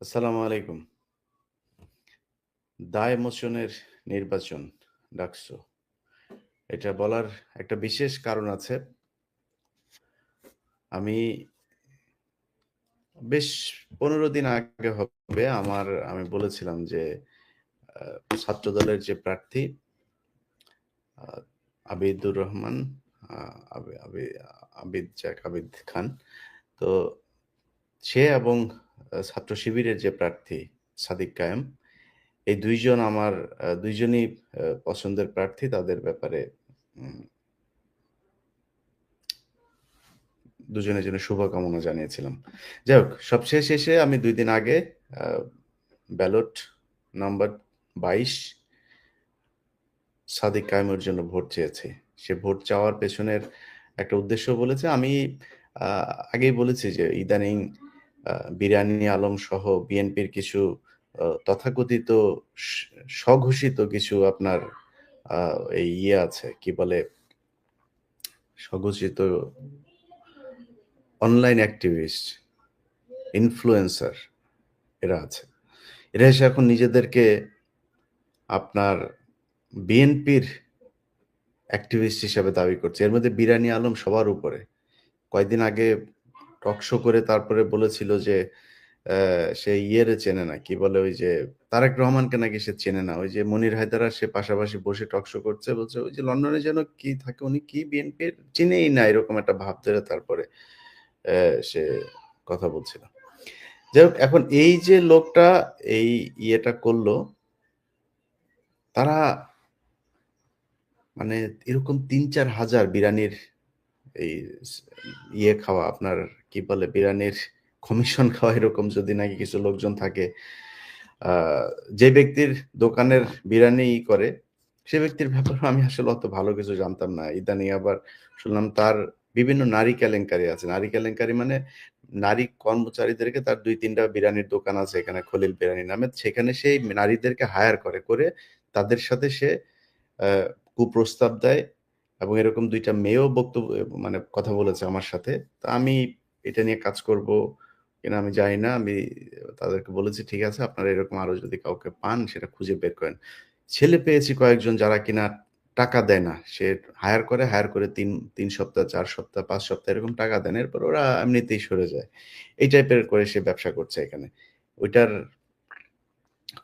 আসসালামু আলাইকুম। দায় মোচনের নির্বাচন ডাকসু। এটা বলার একটা বিশেষ কারণ আছে। আমি বেশ ১৫ দিন আগে হবে, আমার, আমি বলেছিলাম যে আ ছাত্রদলের যে প্রার্থী আবিদুর রহমান আবি আবি, আবিদ যাক, আবিদ খান। তো সে এবং ছাত্র শিবিরের যে প্রার্থী সাদিক কায়েম, এই দুইজন আমার আ ২ জনই আ পছন্দের প্রার্থী, তাদের ব্যাপারে দুজনের জন্য শুভকামনা জানিয়েছিলাম। যাই হোক, সবশেষ এসে আমি দুই দিন আগে ব্যালট নাম্বার ২২ সাদিক কায়েমের জন্য ভোট চেয়েছি। সে ভোট চাওয়ার পেছনের একটা উদ্দেশ্য বলেছে। আমি আগেই বলেছি যে ইদানিং বিরানী আলম সহ বিএনপির কিছু তথাকথিত স্বঘোষিত কিছু আপনার এই ইয়ে আছে কি বলে স্বঘোষিত অনলাইন অ্যাক্টিভিস্ট, ইনফ্লুয়েন্সার এরা আছে। এরা এসে এখন নিজেদেরকে আপনার বিএনপির অ্যাক্টিভিস্ট হিসেবে দাবি করছে। এর মধ্যে বিরানী আলম সবার উপরে। কয়েকদিন আগে টক শো করে তারপরে বলেছিল যে সে ইয়েরে চেনে না। কি বলে ওই যে তারেক রহমানকে নাকি সে চেনে না। ওই যে মনির হায়দারা সে পাশাপাশি বসে টক শো করছে। বলছে ওই যে লন্ডনে যেন কি থাকে, উনি কি বিএনপির চিনেই না, এরকম একটা ভাব ধরে তারপরে সে কথা বলছিল। যাই হোক, এখন এই যে লোকটা এই ইয়েটা করল, তারা মানে এরকম ৩-৪ হাজার বিরানির এই ইয়ে খাওয়া আপনার কি বলে বিরানির কমিশন খাওয়া এরকম যদি নাকি কিছু লোকজন থাকে যে ব্যক্তির দোকানের বিরানি করে সে ব্যক্তির ব্যাপারে আমি আসলে অত ভালো কিছু জানতাম না। ইদানিং আবার শুনলাম তার বিভিন্ন নারী কেলেঙ্কারি আছে। নারী কেলেঙ্কারি মানে নারী কর্মচারীদেরকে তার ২-৩ টা বিরানির দোকান আছে এখানে খলিল বিরানি নামে। সেখানে সেই নারীদেরকে হায়ার করে, করে তাদের সাথে সে কুপ্রস্তাব দেয় এবং এরকম দুইটা মেয়েও বক্তব্য মানে কথা বলেছে আমার সাথে। তো আমি এটা নিয়ে কাজ করব কিনা আমি জানি না। আমি তাদেরকে বলেছি ঠিক আছে আপনারা এরকম আরও যদি কাউকে পান সেটা খুঁজে বের করেন। ছেলে পেয়েছি কয়েকজন যারা কিনা টাকা দেয় না। সে হায়ার করে, হায়ার করে ৩, ৩ সপ্তাহ, চার সপ্তাহ, পাঁচ সপ্তাহ এরকম টাকা দেন। এরপর ওরা এমনিতেই সরে যায়। এই টাইপের করে সে ব্যবসা করছে এখানে। ওইটার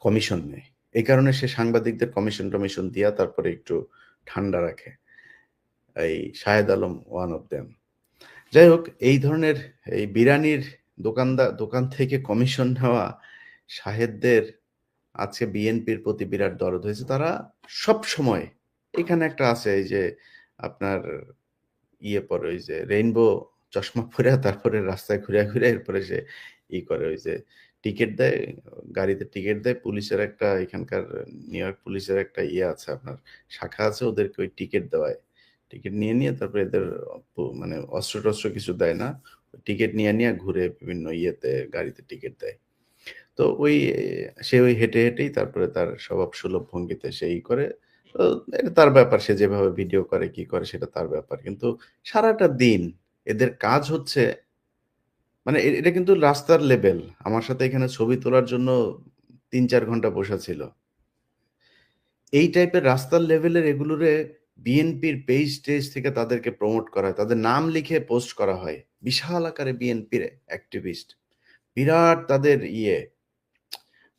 কমিশন নেয়। এই কারণে সে সাংবাদিকদের কমিশন-টমিশন দিয়া তারপরে একটু ঠান্ডা রাখে। এই Shahed Alam one of them. যাই হোক এই ধরনের এই বিরানির দোকানদার দোকান থেকে কমিশন নেওয়া শাহেদদের আজকে বিএনপির প্রতি বিরাট দরদ হয়েছে। তারা সবসময় এখানে একটা আছে এই যে আপনার ইয়ে পরে ওই যে রেইনবো চশমা পইরা তারপরে রাস্তায় ঘুইরা, ঘুইরা এরপরে সে ই করে ওই যে টিকিট দেয়, গাড়িতে টিকিট দেয়। পুলিশের একটা এখানকার নিউ ইয়র্ক পুলিশের একটা ইয়ে আছে আপনার শাখা আছে ওদেরকে ওই টিকিট দেওয়ায়। টিকেট নিয়ে, নিয়ে তারপরে এদের মানে অস্ত্র-টস্ত্র কিছু দেয় না। টিকিট নিয়ে, নিয়ে ঘুরে বিভিন্ন ইয়েতে গাড়িতে টিকিট দেয়। তো ওই সে ওই হেঁটে, হেঁটেই তারপরে তার স্বভাব সুলভ ভঙ্গিতে সে ই করে। এটা তার ব্যাপার। সে যেভাবে ভিডিও করে কি করে সেটা তার ব্যাপার। কিন্তু সারাটা দিন এদের কাজ হচ্ছে মানে এটা কিন্তু রাস্তার লেভেল। আমার সাথে এখানে ছবি তোলার জন্য ৩-৪ ঘণ্টা বসা ছিল। এই টাইপের রাস্তার লেভেলের এগুলোরে বিএনপির পেজ-টেজ থেকে তাদেরকে প্রমোট করা হয়। তাদের নাম লিখে পোস্ট করা হয়। বিশাল আকারে বিএনপির অ্যাক্টিভিস্ট। বিরাট তাদের ইয়ে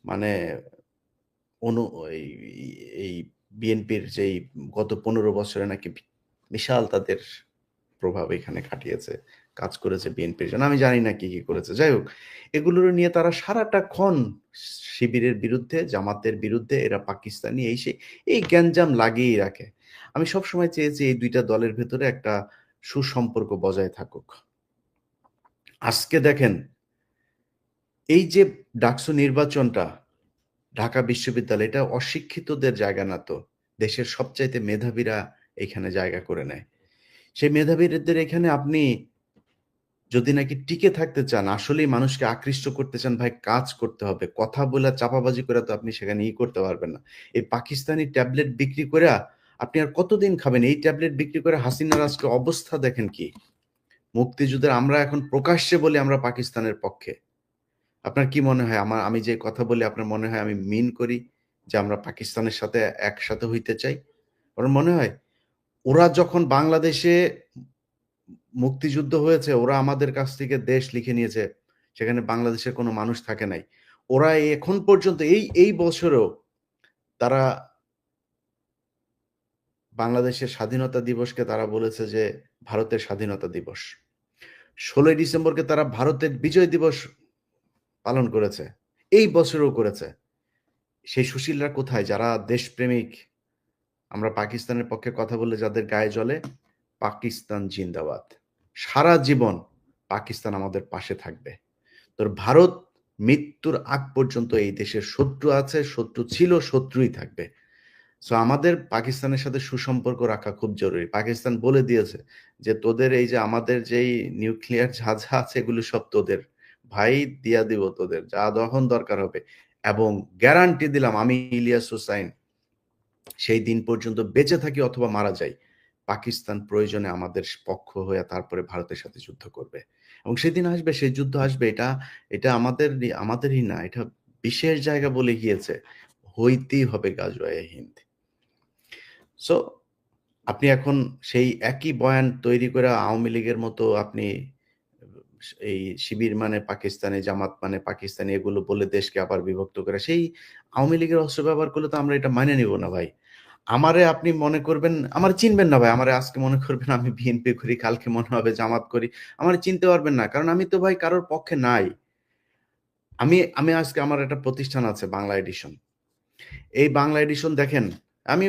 মানে অনু, এই বিএনপির যেই গত ১৫ বছরে নাকি বিশাল তাদের প্রভাব এখানে খাটিয়েছে। কাজ করেছে বিএনপির জন্য। আমি জানি না কি, কি করেছে। যাই হোক এগুলো নিয়ে তারা সারাটা ক্ষণ শিবিরের বিরুদ্ধে, জামাতের বিরুদ্ধে এরা পাকিস্তানি এই সেই এই গ্যাঞ্জাম লাগিয়েই রাখে। আমি সবসময় চেয়েছি এই দুইটা দলের ভেতরে একটা সুসম্পর্ক বজায় থাকুক। আজকে দেখেন এই যে ডাকসু নির্বাচনটা ঢাকা বিশ্ববিদ্যালয় এটা অশিক্ষিতদের জায়গা না তো। দেশের সবচাইতে মেধাবীরা এখানে জায়গা করে নেয়। সেই মেধাবীদের এখানে আপনি যদি নাকি টিকে থাকতে চান, আসলেই মানুষকে আকৃষ্ট করতে চান ভাই কাজ করতে হবে। কথা বলে চাপাবাজি করে তো আপনি সেখানে ই করতে পারবেন না। এই পাকিস্তানি ট্যাবলেট বিক্রি কইরা আপনি আর কতদিন খাবেন? এই ট্যাবলেট বিক্রি করে হাসিনার আজকে অবস্থা দেখেন কি? মুক্তিযুদ্ধের আমরা এখন প্রকাশ্যে বলি আমরা পাকিস্তানের পক্ষে। আপনার কি মনে হয় আমার আমি যে কথা বলি আপনার মনে হয় আমি মিন করি যে আমরা পাকিস্তানের সাথে একসাথে হইতে চাই ওর মনে হয় ওরা যখন বাংলাদেশে মুক্তিযুদ্ধ হয়েছে, ওরা আমাদের কাছ থেকে দেশ লিখে নিয়েছে, সেখানে বাংলাদেশের কোনো মানুষ থাকে নাই। ওরা এখন পর্যন্ত এই এই বছরও তারা বাংলাদেশের স্বাধীনতা দিবসকে তারা বলেছে যে ভারতের স্বাধীনতা দিবস। ষোলোই ডিসেম্বরকে তারা ভারতের বিজয় দিবস পালন করেছে, এই বছরও করেছে। সেই সুশীলরা কোথায়? যারা দেশপ্রেমিক, আমরা পাকিস্তানের পক্ষে কথা বলে যাদের গায়ে জ্বলে পাকিস্তান জিন্দাবাদ। সারা জীবন পাকিস্তান আমাদের পাশে থাকবে। তোর ভারত মৃত্যুর আগ পর্যন্ত এই দেশের শত্রু আছে, শত্রু ছিল, শত্রুই থাকবে। সো আমাদের পাকিস্তানের সাথে সুসম্পর্ক রাখা খুব জরুরি। পাকিস্তান বলে দিয়েছে যে, তোদের এই যে আমাদের যেই নিউক্লিয়ার যা যা আছে, এগুলো সব তোদের। ভাই, দিয়া দিব তোদের। যা যখন দরকার হবে। এবং গ্যারান্টি দিলাম আমি ইলিয়াস হুসাইন, সেই দিন পর্যন্ত বেঁচে থাকি অথবা মারা যাই। পাকিস্তান প্রয়োজনে আমাদের পক্ষ হয়ে তারপরে ভারতের সাথে যুদ্ধ করবে। এবং সেদিন আসবে, সেই যুদ্ধ আসবে, এটা এটা আমাদের আমাদেরই না, এটা বিশেষ জায়গা বলে গিয়েছে। হইতেই হবে গাজওয়ায় হিন্দ। সো আপনি এখন সেই একই বয়ান তৈরি করে আওয়ামী লীগের মতো আপনি এই শিবির মানে পাকিস্তানে, জামাত মানে পাকিস্তানি এগুলো বলে দেশকে আবার বিভক্ত করে, সেই আওয়ামী লীগের অস্ত্র ব্যবহার করলে তো আমরা এটা মানে নিব না ভাই। আমারে আপনি মনে করবেন, আমার চিনবেন না ভাই, আমারে আজকে মনে করবেন আমি বিএনপি করি, কালকে মনে হবে জামাত করি, আমার চিনতে পারবেন না। কারণ আমি তো ভাই কারোর পক্ষে নাই। আমি আমি আজকে আমার একটা প্রতিষ্ঠান আছে, বাংলা এডিশন। এই বাংলা এডিশন দেখেন, আমি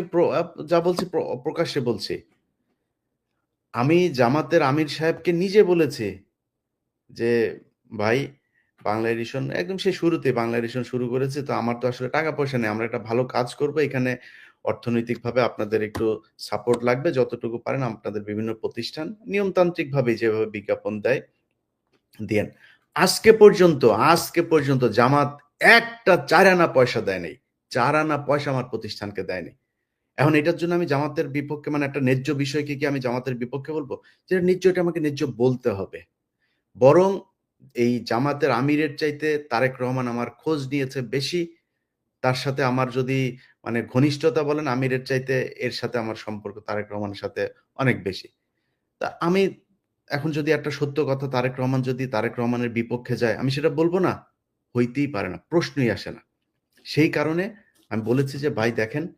যা বলছি প্রকাশ্যে বলছি। আমি জামাতের আমির সাহেবকে নিজে বলেছি যে, ভাই, বাংলা এডিশন, একদম সে শুরুতে বাংলা এডিশন শুরু করেছে, তো আমার তো আসলে টাকা পয়সা নেই, আমরা একটা ভালো কাজ করব, এখানে অর্থনৈতিকভাবে আপনাদের একটু সাপোর্ট লাগবে, যতটুকু পারেন আপনাদের বিভিন্ন প্রতিষ্ঠান নিয়মতান্ত্রিকভাবে যেভাবে বিজ্ঞাপন দেয়, দেন। আজকে পর্যন্ত আজকে পর্যন্ত জামাত একটা চার আনা পয়সা দেয় নেই চার আনা পয়সা আমার প্রতিষ্ঠানকে দেয়নি। এখন এটার জন্য আমি জামাতের বিপক্ষে মানে একটা ন্যায্য বিষয়কে কি আমি জামাতের বিপক্ষে বলব? যে ন্যায্য, এটা আমাকে ন্যায্য বলতে হবে। বরং এই জামাতের আমিরের চাইতে তারেক রহমান আমার খোঁজ নিয়েছে বেশি তার সাথে আমার যদি মানে ঘনিষ্ঠতা বলেন, আমিরের চাইতে এর সাথে আমার সম্পর্ক তারেক রহমানের সাথে অনেক বেশি। তা আমি এখন যদি একটা সত্য কথা তারেক রহমান যদি তারেক রহমানের বিপক্ষে যায়, আমি সেটা বলব না, হইতেই পারে না, প্রশ্নই আসে না। সেই কারণে আমি বলেছি যে, ভাই, দেখেন,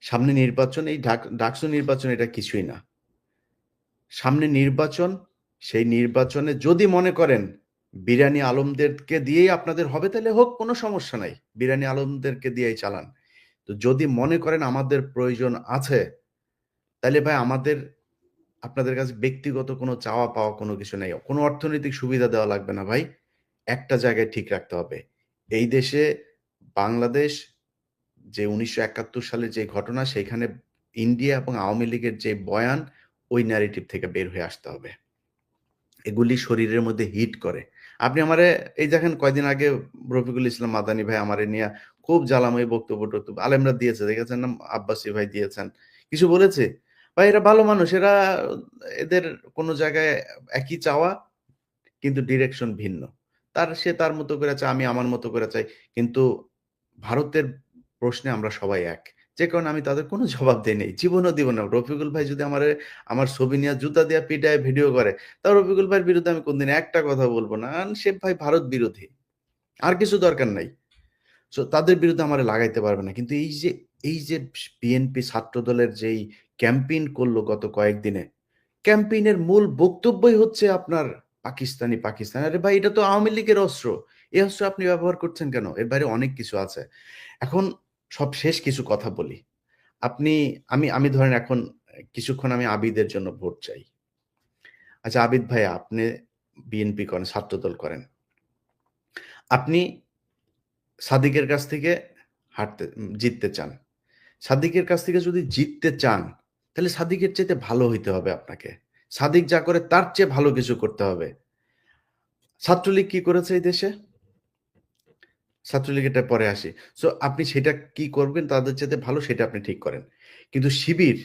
সামনে নির্বাচন, এই ডাক ডাকসু নির্বাচন এটা কিছুই না। সামনে নির্বাচন, সেই নির্বাচনে যদি মনে করেন বিরানি আলমদেরকে দিয়েই আপনাদের হবে, তাহলে হোক, কোনো সমস্যা নাই। বিরানি আলমদেরকে দিয়েই চালান। তো যদি মনে করেন আমাদের প্রয়োজন আছে, তাহলে ভাই আমাদের, আপনাদের কাছে ব্যক্তিগত কোনো চাওয়া পাওয়া কোনো কিছু নেই। কোনো অর্থনৈতিক সুবিধা দেওয়া লাগবে না ভাই। একটা জায়গায় ঠিক রাখতে হবে। এই দেশে বাংলাদেশ যে উনিশশো একাত্তর যে ঘটনা, সেখানে ইন্ডিয়া এবং আওয়ামী লীগের যে বয়ান, ওই ন্যারেটিভ থেকে বের হয়ে আসতে হবে। এগুলি শরীরের মধ্যে হিট করে। আপনি আমারে, এই দেখেন কয়দিন আগে রফিকুল ইসলাম মাদানী ভাই আমারে নিয়ে খুব জ্বালাময় বক্তব্য টক্তব্য আলেমরা দিয়েছে, দেখেছেন না? আব্বাসী ভাই দিয়েছেন। কিছু বলেছে? ভাই, এরা ভালো মানুষ, এরা এদের কোনো জায়গায় একই চাওয়া, কিন্তু ডিরেকশন ভিন্ন। তার, সে তার মতো করে চায়, আমি আমার মতো করে চাই, কিন্তু ভারতের প্রশ্নে আমরা সবাই এক। যে কারণে আমি তাদের কোনো জবাব দিই নেই। জীবনও দিব না। রফিকুল ভাই যদি আমার আমার ছবি নিয়ে জুতা দিয়া পিটায়, ভিডিও করে, তা রফিকুল ভাইয়ের বিরুদ্ধে আমি কোনদিন একটা কথা বলব না। সে ভাই ভারত বিরোধী। আর কিছু দরকার নাই। সো তাদের বিরুদ্ধে আমার লাগাইতে পারবে না। কিন্তু এই যে এই যে বিএনপি ছাত্র দলের যেই ক্যাম্পেইন করল গত কয়েকদিনে, ক্যাম্পেইনের মূল বক্তব্যই হচ্ছে আপনার পাকিস্তানি, পাকিস্তান। আরে ভাই, এটা তো আওয়ামী লীগের অস্ত্র। এই অস্ত্র আপনি ব্যবহার করছেন কেন? এর বাইরে অনেক কিছু আছে। এখন সব শেষ কিছু কথা বলি। আপনি, আমি আমি ধরেন এখন কিছুক্ষণ আমি আবিদের জন্য ভোট চাই। আচ্ছা আবিদ ভাই, আপনি বিএনপি করেন, ছাত্রদল করেন। আপনি সাদিকের কাছ থেকে হারতে জিততে চান। সাদিকের কাছ থেকে যদি জিততে চান, তাহলে সাদিকের চাইতে ভালো হইতে হবে আপনাকে। সাদিক যা করে, তার চেয়ে ভালো কিছু করতে হবে। ছাত্রলীগ কি করেছে এই দেশে? ছাত্রলীগেরটা পরে আসি। সো আপনি সেটা কি করবেন তাদের চাইতে ভালো সেটা আপনি ঠিক করেন। কিন্তু শিবির,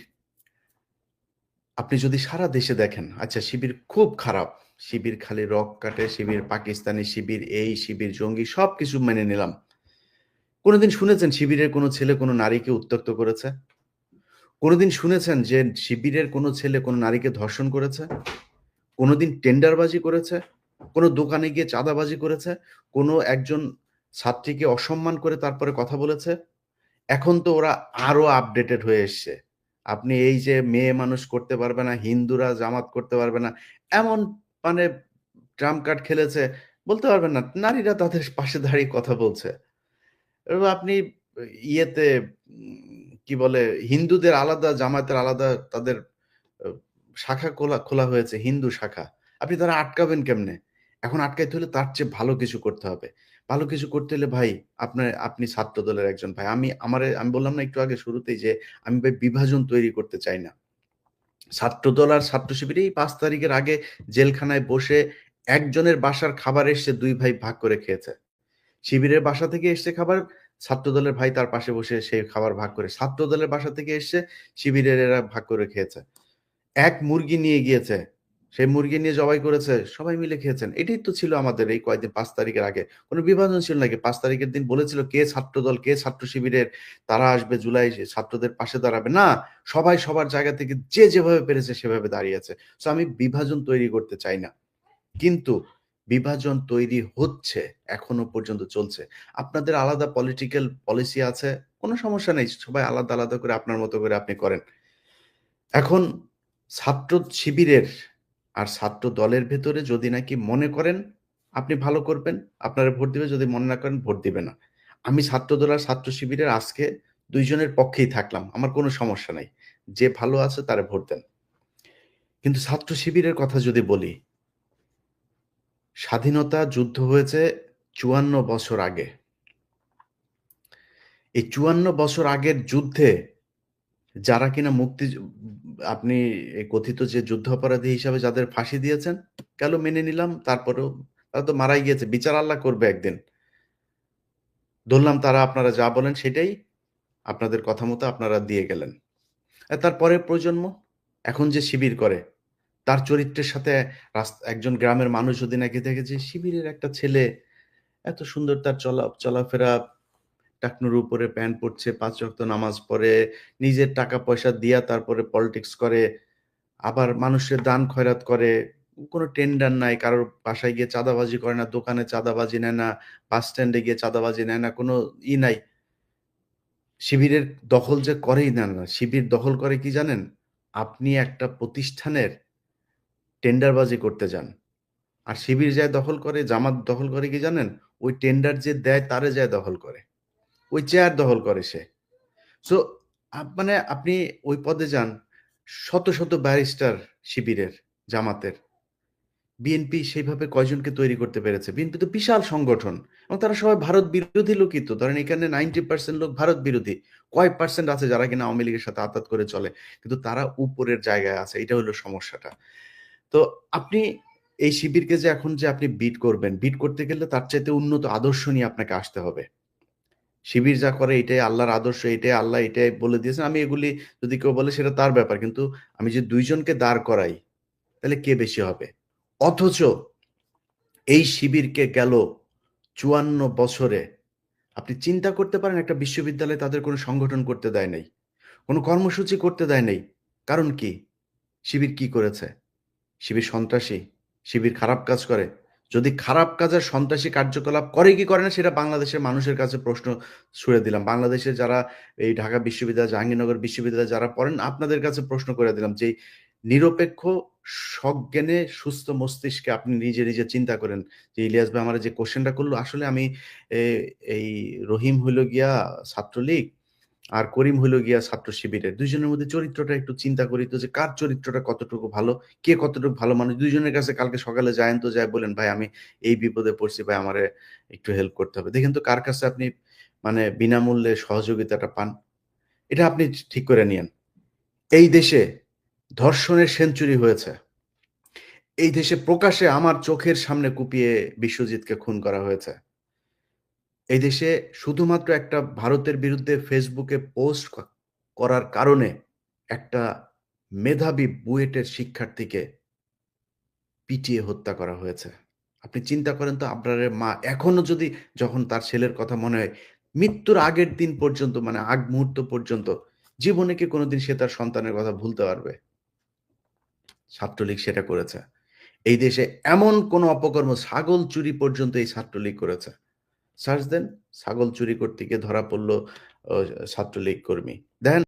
আপনি যদি সারা দেশে দেখেন আচ্ছা শিবির খুব খারাপ। শিবির খালি রক কাটে, শিবির পাকিস্তানি শিবির, এই শিবির, জঙ্গি সব কিছু মেনে নিলাম। কোনোদিন শুনেছেন শিবিরের কোনো ছেলে কোনো নারীকে উত্তক্ত করেছে? কোনোদিন শুনেছেন যে শিবিরের কোনো ছেলে কোনো নারীকে ধর্ষণ করেছে? কোনোদিন টেন্ডারবাজি করেছে? কোনো দোকানে গিয়ে চাঁদাবাজি করেছে? কোনো একজন ছাত্রীকে অসম্মান করে তারপরে কথা বলেছে। এখন তো ওরা আরও আপডেটেড হয়ে এসছে। আপনি এই যে মেয়ে মানুষ করতে পারবে না, হিন্দুরা জামাত করতে পারবে না, এমন মানে ট্রাম্প কার্ড খেলেছে, বলতে পারবেন না, নারীরা তাদের পাশে দাঁড়িয়ে কথা বলছে। আপনি ইয়েতে, কি বলে, হিন্দুদের আলাদা, জামায়াতের আলাদা তাদের শাখা খোলা খোলা হয়েছে, হিন্দু শাখা। আপনি তারা আটকাবেন কেমনে? এখন আটকাইতে হলে তার চেয়ে ভালো কিছু করতে হবে। ভালো কিছু করতে হলে ভাই আপনার, আপনি ছাত্র দলের একজন ভাই। আমি আমার, আমি বললাম না একটু আগে শুরুতেই যে আমি ভাই বিভাজন তৈরি করতে চাই না। ছাত্র দল আর ছাত্র শিবির এই পাঁচ তারিখের আগে জেলখানায় বসে একজনের বাসার খাবার এসছে দুই ভাই ভাগ করে খেয়েছে। শিবিরের বাসা থেকে এসছে খাবার ছাত্র দলের ভাই তার পাশে বসে সেই খাবার ভাগ করে ছাত্র দলের বাসা থেকে এসছে শিবিরের এরা ভাগ করে খেয়েছে। এক মুরগি নিয়ে গিয়েছে। সেই মুরগি নিয়ে জবাই করেছে, সবাই মিলে খেয়েছেন। এটাই তো ছিল আমাদের এই কয়েকদিন, পাঁচ তারিখের আগে। কোনো বিভাজন ছিল নাকি? পাঁচ তারিখের দিন বলেছিল কে ছাত্র দল কে ছাত্র শিবিরের, তারা আসবে জুলাই ছাত্রদের পাশে দাঁড়াবে। না, সবাই সবার জায়গা থেকে যে যেভাবে পেরেছে সেভাবে দাঁড়িয়েছে। তো আমি বিভাজন তৈরি করতে চাই না। কিন্তু বিভাজন তৈরি হচ্ছে, এখনও পর্যন্ত চলছে। আপনাদের আলাদা পলিটিক্যাল পলিসি আছে, কোনো সমস্যা নেই। সবাই আলাদা আলাদা করে আপনার মতো করে আপনি করেন। এখন ছাত্র শিবিরের আর ছাত্র দলের ভেতরে যদি নাকি মনে করেন আপনি ভালো করবেন, আপনারা ভোট দিবে যদি মনে না করেন ভোট দিবে না। আমি ছাত্র দল আর ছাত্র শিবিরের আজকে দুইজনের পক্ষেই থাকলাম, আমার কোনো সমস্যা নাই। যে ভালো আছে তারা ভোট দেন। কিন্তু ছাত্র শিবিরের কথা যদি বলি, স্বাধীনতা যুদ্ধ হয়েছে চুয়ান্ন বছর আগে। এই চুয়ান্ন বছর আগের যুদ্ধে যারা কিনা মুক্তি আপনি কথিত যে যুদ্ধ অপরাধী হিসাবে যাদের ফাঁসি দিয়েছেন কেন মেনে নিলাম, তারপরেও তারা তো মারাই গিয়েছে, বিচার আল্লাহ করবে একদিন। ধরলাম তারা আপনারা যা বলেন সেটাই আপনাদের কথা মতো আপনারা দিয়ে গেলেন। তারপরে প্রজন্ম এখন যে শিবির করে, তার চরিত্রের সাথে একজন গ্রামের মানুষ যদি নাকি দেখে যে শিবিরের একটা ছেলে, এত সুন্দর তার চলা, চলাফেরা টাকনুর উপরে প্যান্ট পরছে পাঁচ রক্ত নামাজ পড়ে, নিজের টাকা পয়সা দিয়া তারপরে পলিটিক্স করে, আবার মানুষের দান খয়রাত করে, কোনো টেন্ডার নাই, কারোর বাসায় গিয়ে চাঁদাবাজি করে না, দোকানে চাঁদাবাজি নেয় না বাস স্ট্যান্ডে গিয়ে চাঁদাবাজি নেয় না, কোনো ই নাই। শিবিরের দখল যে করেই না না, শিবির দখল করে কি জানেন? আপনি একটা প্রতিষ্ঠানের টেন্ডারবাজি করতে যান। আর শিবির যায় দখল করে, জামাত দখল করে কি জানেন? ওই টেন্ডার যে দেয়, তারে যায় দখল করে। ওই চেয়ার দখল করে সে। সো মানে আপনি ওই পদে যান, শত শত ব্যারিস্টার শিবিরের, জামাতের। বিএনপি সেইভাবে কয়জনকে তৈরি করতে পেরেছে? বিএনপি তো বিশাল সংগঠন এবং তারা সবাই ভারত বিরোধী লোকই তো। ধরেন এখানে নাইনটি পার্সেন্ট লোক ভারত বিরোধী। কয়েক পার্সেন্ট আছে যারা কিনা আওয়ামী লীগের সাথে আতাত করে চলে? কিন্তু তারা উপরের জায়গায় আছে, এটা হলো সমস্যাটা। তো আপনি এই শিবিরকে যে এখন যে আপনি বিট করবেন বিট করতে গেলে তার চাইতে উন্নত আদর্শ নিয়ে আপনাকে আসতে হবে। শিবির যা করে এটাই আল্লাহর আদর্শ, এটাই আল্লাহ, এটাই বলে দিয়েছেন। আমি এগুলি যদি কেউ বলে সেটা তার ব্যাপার, কিন্তু আমি যে দুইজনকে দাঁড় করাই, তাহলে কে বেশি হবে? অথচ এই শিবিরকে গেল চুয়ান্ন বছরে আপনি চিন্তা করতে পারেন একটা বিশ্ববিদ্যালয়ে তাদের কোনো সংগঠন করতে দেয় নাই, কোনো কর্মসূচি করতে দেয় নাই। কারণ কি? শিবির কি করেছে? শিবির সন্ত্রাসী, শিবির খারাপ কাজ করে। যদি খারাপ কাজের সন্ত্রাসী কার্যকলাপ করে কি করে না, সেটা বাংলাদেশের মানুষের কাছে প্রশ্ন ছুড়ে দিলাম। বাংলাদেশের যারা এই ঢাকা বিশ্ববিদ্যালয়, জাহাঙ্গীরনগর বিশ্ববিদ্যালয় যারা পড়েন, আপনাদের কাছে প্রশ্ন করে দিলাম যে, নিরপেক্ষ সজ্ঞানে সুস্থ মস্তিষ্কে আপনি নিজে নিজে চিন্তা করেন যে, ইলিয়াস ভাই আমার যে কোশ্চেনটা করল, আসলে আমি এই রহিম হইল গিয়া ছাত্রলীগ আর করিম হইল গিয়া ছাত্র শিবিরের। দুইজনের মধ্যে চরিত্রটা একটু চিন্তা করি তো যে, কার চরিত্রটা কতটুকু ভালো? কে কতটুকু ভালো মানুষ? দুইজনের কাছে কালকে সকালে যায়েন তো যায় বলেন, ভাই, আমি এই বিপদে পড়ছি, ভাই, আমারে একটু হেল্প করতে হবে। দেখেন তো কার কাছে আপনি মানে বিনামূল্যে সহযোগিতাটা পান। এটা আপনি ঠিক করে নিয়েন। এই দেশে ধর্ষণের সেঞ্চুরি হয়েছে। এই দেশে প্রকাশে আমার চোখের সামনে কুপিয়ে বিশ্বজিৎকে খুন করা হয়েছে। এই দেশে শুধুমাত্র একটা ভারতের বিরুদ্ধে ফেসবুকে পোস্ট করার কারণে একটা মেধাবী বুয়েটের শিক্ষার্থীকে পিটিয়ে হত্যা করা হয়েছে। আপনি চিন্তা করেন তো আপনার মা এখনও যদি যখন তার ছেলের কথা মনে হয়, মৃত্যুর আগের দিন পর্যন্ত মানে আগ মুহূর্ত পর্যন্ত জীবনে কি কোনোদিন সে তার সন্তানের কথা ভুলতে পারবে? ছাত্রলীগ সেটা করেছে। এই দেশে এমন কোন অপকর্ম ছাগল চুরি পর্যন্ত এই ছাত্রলীগ করেছে। সার্চ দেন ছাগল চুরি করতে গিয়ে ধরা পড়ল ছাত্রলীগ কর্মী। দেখেন